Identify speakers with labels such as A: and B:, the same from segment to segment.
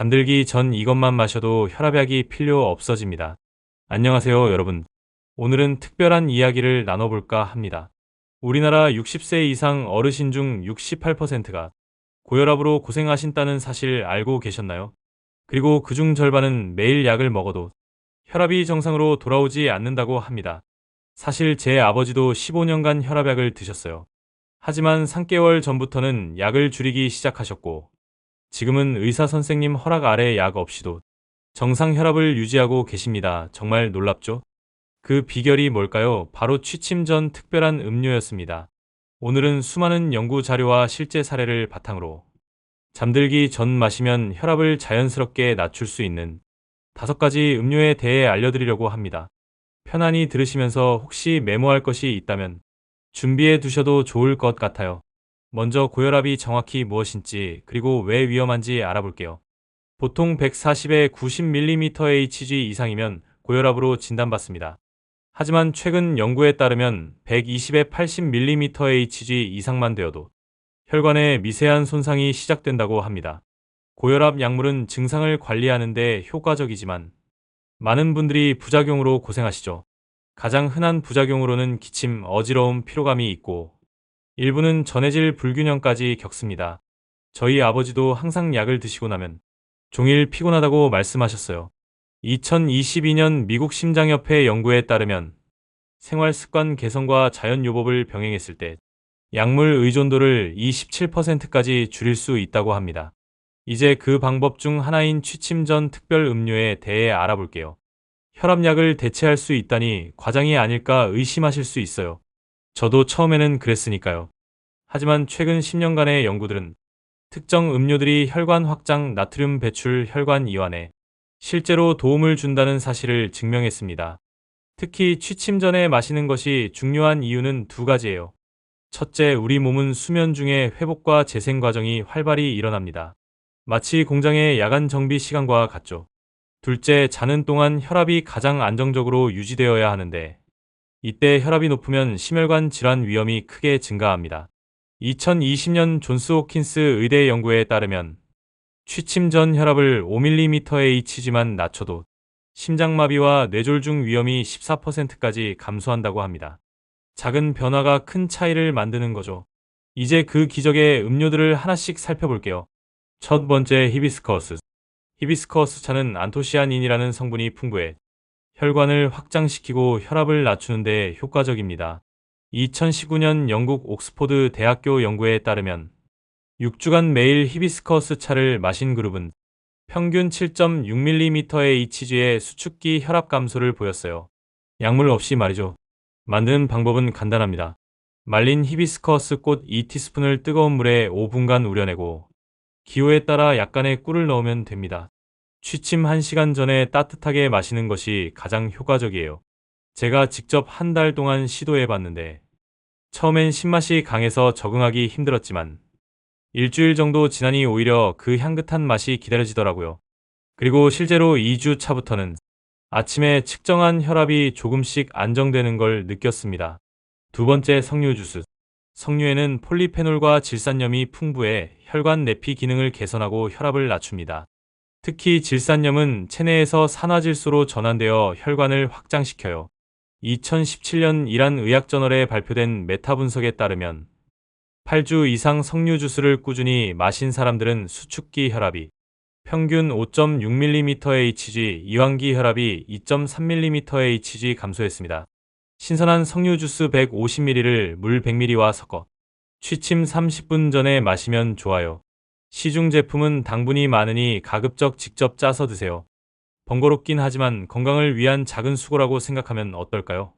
A: 잠들기 전 이것만 마셔도 혈압약이 필요 없어집니다. 안녕하세요, 여러분. 오늘은 특별한 이야기를 나눠볼까 합니다. 우리나라 60세 이상 어르신 중 68%가 고혈압으로 고생하신다는 사실 알고 계셨나요? 그리고 그중 절반은 매일 약을 먹어도 혈압이 정상으로 돌아오지 않는다고 합니다. 사실 제 아버지도 15년간 혈압약을 드셨어요. 하지만 3개월 전부터는 약을 줄이기 시작하셨고, 지금은 의사 선생님 허락 아래 약 없이도 정상 혈압을 유지하고 계십니다. 정말 놀랍죠? 그 비결이 뭘까요? 바로 취침 전 특별한 음료였습니다. 오늘은 수많은 연구 자료와 실제 사례를 바탕으로 잠들기 전 마시면 혈압을 자연스럽게 낮출 수 있는 다섯 가지 음료에 대해 알려드리려고 합니다. 편안히 들으시면서 혹시 메모할 것이 있다면 준비해 두셔도 좋을 것 같아요. 먼저 고혈압이 정확히 무엇인지 그리고 왜 위험한지 알아볼게요. 보통 140에 90mmHg 이상이면 고혈압으로 진단받습니다. 하지만 최근 연구에 따르면 120에 80mmHg 이상만 되어도 혈관에 미세한 손상이 시작된다고 합니다. 고혈압 약물은 증상을 관리하는 데 효과적이지만 많은 분들이 부작용으로 고생하시죠. 가장 흔한 부작용으로는 기침, 어지러움, 피로감이 있고 일부는 전해질 불균형까지 겪습니다. 저희 아버지도 항상 약을 드시고 나면 종일 피곤하다고 말씀하셨어요. 2022년 미국 심장협회 연구에 따르면 생활 습관 개선과 자연 요법을 병행했을 때 약물 의존도를 27%까지 줄일 수 있다고 합니다. 이제 그 방법 중 하나인 취침 전 특별 음료에 대해 알아볼게요. 혈압약을 대체할 수 있다니 과장이 아닐까 의심하실 수 있어요. 저도 처음에는 그랬으니까요. 하지만 최근 10년간의 연구들은 특정 음료들이 혈관 확장, 나트륨 배출, 혈관 이완에 실제로 도움을 준다는 사실을 증명했습니다. 특히 취침 전에 마시는 것이 중요한 이유는 두 가지예요. 첫째, 우리 몸은 수면 중에 회복과 재생 과정이 활발히 일어납니다. 마치 공장의 야간 정비 시간과 같죠. 둘째, 자는 동안 혈압이 가장 안정적으로 유지되어야 하는데 이때 혈압이 높으면 심혈관 질환 위험이 크게 증가합니다. 2020년 존스 호킨스 의대 연구에 따르면 취침 전 혈압을 5mmHg만 낮춰도 심장마비와 뇌졸중 위험이 14%까지 감소한다고 합니다. 작은 변화가 큰 차이를 만드는 거죠. 이제 그 기적의 음료들을 하나씩 살펴볼게요. 첫 번째 히비스커스. 히비스커스 차는 안토시아닌이라는 성분이 풍부해 혈관을 확장시키고 혈압을 낮추는 데 효과적입니다. 2019년 영국 옥스포드 대학교 연구에 따르면 6주간 매일 히비스커스 차를 마신 그룹은 평균 7.6mm의 HG의 수축기 혈압 감소를 보였어요. 약물 없이 말이죠. 만드는 방법은 간단합니다. 말린 히비스커스 꽃 2티스푼을 뜨거운 물에 5분간 우려내고 기호에 따라 약간의 꿀을 넣으면 됩니다. 취침 1시간 전에 따뜻하게 마시는 것이 가장 효과적이에요. 제가 직접 한 달 동안 시도해 봤는데 처음엔 신맛이 강해서 적응하기 힘들었지만 일주일 정도 지나니 오히려 그 향긋한 맛이 기다려지더라고요. 그리고 실제로 2주 차부터는 아침에 측정한 혈압이 조금씩 안정되는 걸 느꼈습니다. 두 번째 석류 주스. 석류에는 폴리페놀과 질산염이 풍부해 혈관 내피 기능을 개선하고 혈압을 낮춥니다. 특히 질산염은 체내에서 산화질소로 전환되어 혈관을 확장시켜요. 2017년 이란 의학저널에 발표된 메타 분석에 따르면 8주 이상 석류 주스를 꾸준히 마신 사람들은 수축기 혈압이 평균 5.6mmHg, 이완기 혈압이 2.3mmHg 감소했습니다. 신선한 석류 주스 150ml를 물 100ml와 섞어 취침 30분 전에 마시면 좋아요. 시중 제품은 당분이 많으니 가급적 직접 짜서 드세요. 번거롭긴 하지만 건강을 위한 작은 수고라고 생각하면 어떨까요?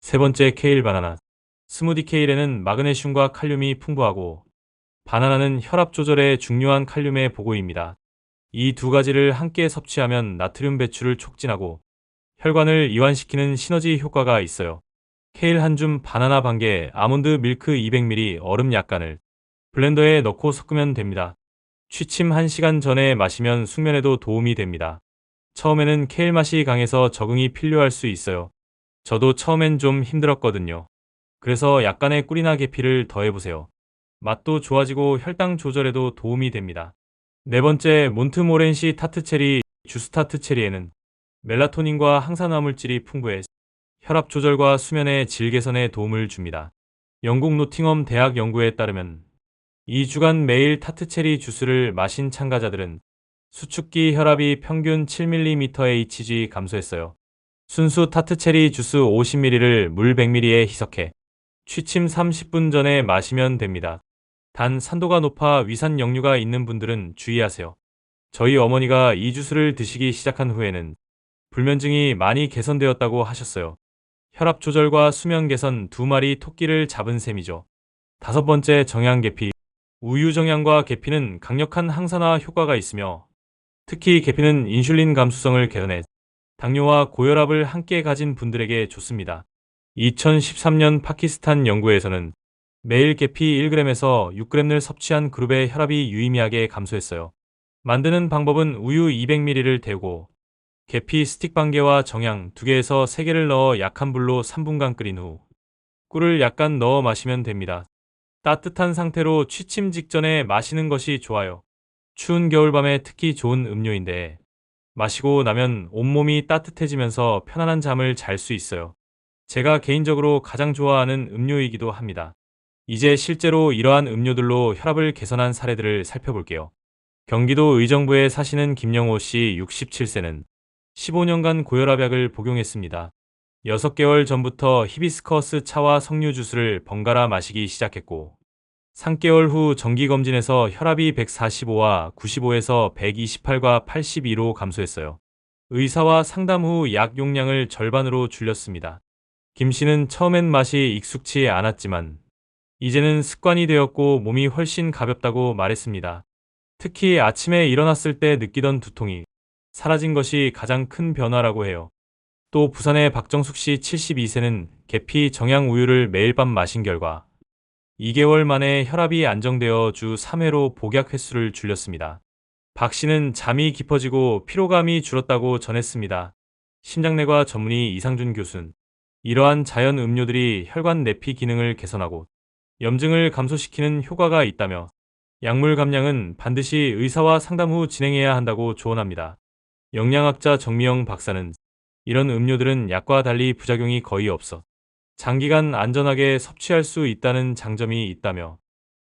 A: 세 번째 케일 바나나. 스무디 케일에는 마그네슘과 칼륨이 풍부하고 바나나는 혈압 조절에 중요한 칼륨의 보고입니다. 이 두 가지를 함께 섭취하면 나트륨 배출을 촉진하고 혈관을 이완시키는 시너지 효과가 있어요. 케일 한 줌, 바나나 반 개, 아몬드 밀크 200ml, 얼음 약간을 블렌더에 넣고 섞으면 됩니다. 취침 1시간 전에 마시면 숙면에도 도움이 됩니다. 처음에는 케일 맛이 강해서 적응이 필요할 수 있어요. 저도 처음엔 좀 힘들었거든요. 그래서 약간의 꿀이나 계피를 더해보세요. 맛도 좋아지고 혈당 조절에도 도움이 됩니다. 네 번째, 몬트모렌시 타트체리 주스 타트체리에는 멜라토닌과 항산화 물질이 풍부해 혈압 조절과 수면의 질 개선에 도움을 줍니다. 영국 노팅엄 대학 연구에 따르면 2주간 매일 타트체리 주스를 마신 참가자들은 수축기 혈압이 평균 7mmHg 감소했어요. 순수 타트체리 주스 50ml를 물 100ml에 희석해 취침 30분 전에 마시면 됩니다. 단 산도가 높아 위산 역류가 있는 분들은 주의하세요. 저희 어머니가 이 주스를 드시기 시작한 후에는 불면증이 많이 개선되었다고 하셨어요. 혈압 조절과 수면 개선 두 마리 토끼를 잡은 셈이죠. 다섯 번째 정향계피. 우유 정향과 계피는 강력한 항산화 효과가 있으며 특히 계피는 인슐린 감수성을 개선해 당뇨와 고혈압을 함께 가진 분들에게 좋습니다. 2013년 파키스탄 연구에서는 매일 계피 1g에서 6g을 섭취한 그룹의 혈압이 유의미하게 감소했어요. 만드는 방법은 우유 200ml를 데우고 계피 스틱 반개와 정향 2개에서 3개를 넣어 약한 불로 3분간 끓인 후 꿀을 약간 넣어 마시면 됩니다. 따뜻한 상태로 취침 직전에 마시는 것이 좋아요. 추운 겨울밤에 특히 좋은 음료인데 마시고 나면 온몸이 따뜻해지면서 편안한 잠을 잘 수 있어요. 제가 개인적으로 가장 좋아하는 음료이기도 합니다. 이제 실제로 이러한 음료들로 혈압을 개선한 사례들을 살펴볼게요. 경기도 의정부에 사시는 김영호 씨 67세는 15년간 고혈압약을 복용했습니다. 6개월 전부터 히비스커스 차와 석류 주스를 번갈아 마시기 시작했고 3개월 후 정기검진에서 혈압이 145와 95에서 128과 82로 감소했어요. 의사와 상담 후 약 용량을 절반으로 줄였습니다. 김 씨는 처음엔 맛이 익숙치 않았지만 이제는 습관이 되었고 몸이 훨씬 가볍다고 말했습니다. 특히 아침에 일어났을 때 느끼던 두통이 사라진 것이 가장 큰 변화라고 해요. 또 부산의 박정숙 씨 72세는 계피 정향 우유를 매일 밤 마신 결과 2개월 만에 혈압이 안정되어 주 3회로 복약 횟수를 줄였습니다. 박 씨는 잠이 깊어지고 피로감이 줄었다고 전했습니다. 심장내과 전문의 이상준 교수는 이러한 자연 음료들이 혈관 내피 기능을 개선하고 염증을 감소시키는 효과가 있다며 약물 감량은 반드시 의사와 상담 후 진행해야 한다고 조언합니다. 영양학자 정미영 박사는 이런 음료들은 약과 달리 부작용이 거의 없어 장기간 안전하게 섭취할 수 있다는 장점이 있다며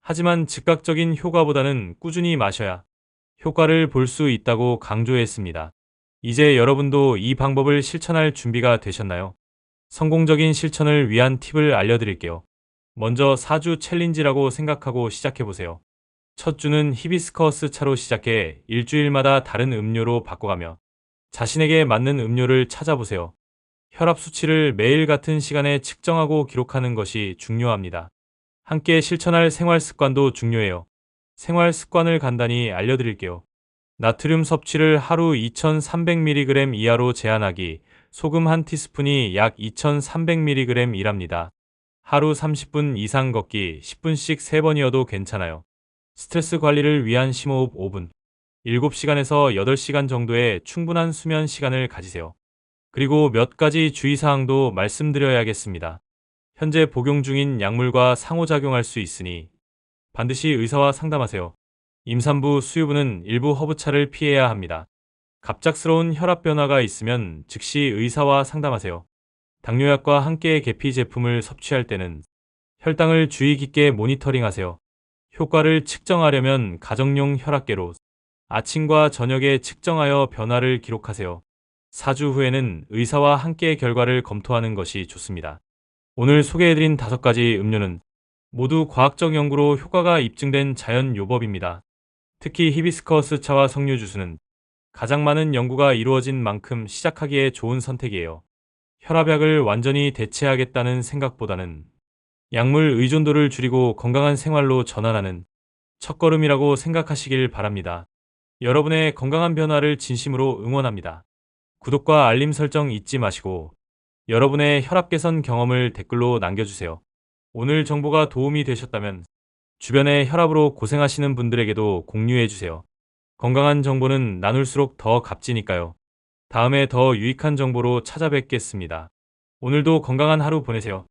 A: 하지만 즉각적인 효과보다는 꾸준히 마셔야 효과를 볼 수 있다고 강조했습니다. 이제 여러분도 이 방법을 실천할 준비가 되셨나요? 성공적인 실천을 위한 팁을 알려드릴게요. 먼저 4주 챌린지라고 생각하고 시작해보세요. 첫 주는 히비스커스 차로 시작해 일주일마다 다른 음료로 바꿔가며 자신에게 맞는 음료를 찾아보세요. 혈압 수치를 매일 같은 시간에 측정하고 기록하는 것이 중요합니다. 함께 실천할 생활 습관도 중요해요. 생활 습관을 간단히 알려드릴게요. 나트륨 섭취를 하루 2300mg 이하로 제한하기, 소금 한 티스푼이 약 2300mg이랍니다. 하루 30분 이상 걷기 10분씩 3번이어도 괜찮아요. 스트레스 관리를 위한 심호흡 5분. 7시간에서 8시간 정도의 충분한 수면 시간을 가지세요. 그리고 몇 가지 주의사항도 말씀드려야겠습니다. 현재 복용 중인 약물과 상호작용할 수 있으니 반드시 의사와 상담하세요. 임산부, 수유부는 일부 허브차를 피해야 합니다. 갑작스러운 혈압 변화가 있으면 즉시 의사와 상담하세요. 당뇨약과 함께 계피 제품을 섭취할 때는 혈당을 주의 깊게 모니터링하세요. 효과를 측정하려면 가정용 혈압계로 아침과 저녁에 측정하여 변화를 기록하세요. 4주 후에는 의사와 함께 결과를 검토하는 것이 좋습니다. 오늘 소개해드린 5가지 음료는 모두 과학적 연구로 효과가 입증된 자연 요법입니다. 특히 히비스커스 차와 석류 주스는 가장 많은 연구가 이루어진 만큼 시작하기에 좋은 선택이에요. 혈압약을 완전히 대체하겠다는 생각보다는 약물 의존도를 줄이고 건강한 생활로 전환하는 첫걸음이라고 생각하시길 바랍니다. 여러분의 건강한 변화를 진심으로 응원합니다. 구독과 알림 설정 잊지 마시고 여러분의 혈압 개선 경험을 댓글로 남겨주세요. 오늘 정보가 도움이 되셨다면 주변에 혈압으로 고생하시는 분들에게도 공유해주세요. 건강한 정보는 나눌수록 더 값지니까요. 다음에 더 유익한 정보로 찾아뵙겠습니다. 오늘도 건강한 하루 보내세요.